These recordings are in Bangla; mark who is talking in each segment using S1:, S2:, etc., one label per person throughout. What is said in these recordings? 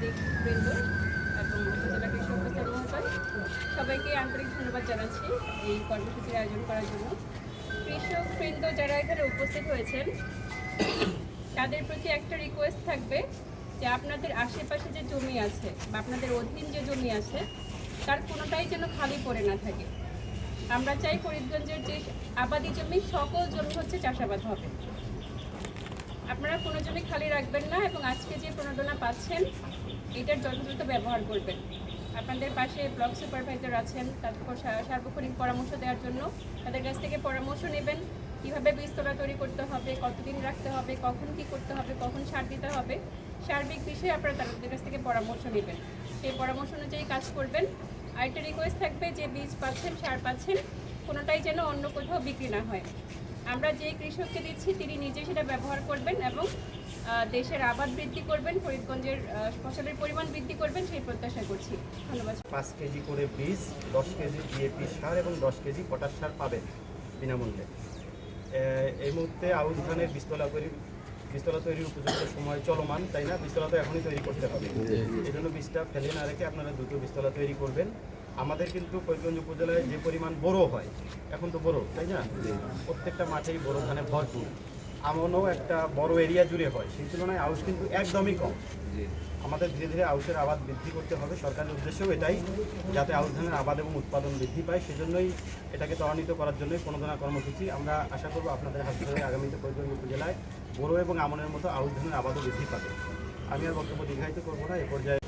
S1: বৃন্দ এবং উপজেলা কৃষি অফিসার মহোদয়, সবাইকে আন্তরিক ধন্যবাদ জানাচ্ছি এই কর্মসূচির আয়োজন করার জন্য। কৃষক বৃন্দ যারা এখানে উপস্থিত হয়েছেন, তাদের প্রতি একটা রিকোয়েস্ট থাকবে যে আপনাদের আশেপাশে যে জমি আছে বা আপনাদের অধীন যে জমি আছে, তার কোনোটাই যেন খালি পড়ে না থাকে। আমরা চাই ফরিদগঞ্জের যে আবাদি জমি, সকল জমি হচ্ছে চাষাবাদ হবে। আপনারা কোনো জমি খালি রাখবেন না এবং আজকে যে প্রণোদনা পাচ্ছেন এটার যথাযথ ব্যবহার করবেন। আপনাদের পাশে ব্লক সুপারভাইজার আছেন তারপর সার্বক্ষণিক পরামর্শ দেওয়ার জন্য তাদের কাছ থেকে পরামর্শ নেবেন, কীভাবে বীজতলা তৈরি করতে হবে, কতদিন রাখতে হবে, কখন কি করতে হবে, কখন সার দিতে হবে, সার্বিক বিষয়ে আপনারা তাদের কাছ থেকে পরামর্শ নেবেন। সেই পরামর্শ অনুযায়ী কাজ করবেন। আরেকটা রিকোয়েস্ট থাকবে যে বীজ পাচ্ছেন, সার পাচ্ছেন, কোনোটাই যেন অন্য কোথাও বিক্রি না হয়। আমরা যে কৃষককে দিচ্ছি, তিনি নিজে সেটা ব্যবহার করবেন এবং দেশের আবাদ বৃদ্ধি করবেন, ফরিদগঞ্জের ফসলের পরিমাণ বৃদ্ধি করবেন, সেই প্রত্যাশা করছি। ধন্যবাদ।
S2: পাঁচ কেজি করে বীজ, দশ কেজি ডিএপি সার এবং দশ কেজি পটাশ সার পাবেন বিনামূল্যে। এই মুহূর্তে আউশ ধানের বীজতলা বীজতলা তৈরির উপযুক্ত সময় চলমান তাই না? বীজতলা তো এখনই তৈরি করতে হবে। এই জন্য বীজটা ফেলে না রেখে আপনারা দ্রুত বীজতলা তৈরি করবেন। আমাদের কিন্তু ফরিদগঞ্জ উপজেলায় যে পরিমাণ বড় হয় এখন তো বড় তাই না? প্রত্যেকটা মাঠেই বড় ধানে ভরপুর। আমনও একটা বড় এরিয়া জুড়ে হয়। সেই তুলনায় আউশ কিন্তু একদমই কম। আমাদের ধীরে ধীরে আউশের আবাদ বৃদ্ধি করতে হবে। সরকারের উদ্দেশ্যও এটাই যাতে আউশ ধানের আবাদ এবং উৎপাদন বৃদ্ধি পায়। সেজন্যই এটাকে ত্বরান্বিত করার জন্যই প্রণোদনা কর্মসূচি আমরা আশা করব আপনাদের হাত ধরে আগামীতে ফরিদগঞ্জ উপজেলায় বড় এবং আমনের মতো আউশ ধানের আবাদও বৃদ্ধি পাবে। আমি আর বক্তব্য দীর্ঘায়িত করব না এ পর্যায়ে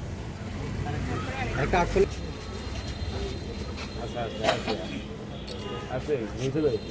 S3: আচ্ছা আচ্ছা আচ্ছা। আছে বুঝতে পেরেছি।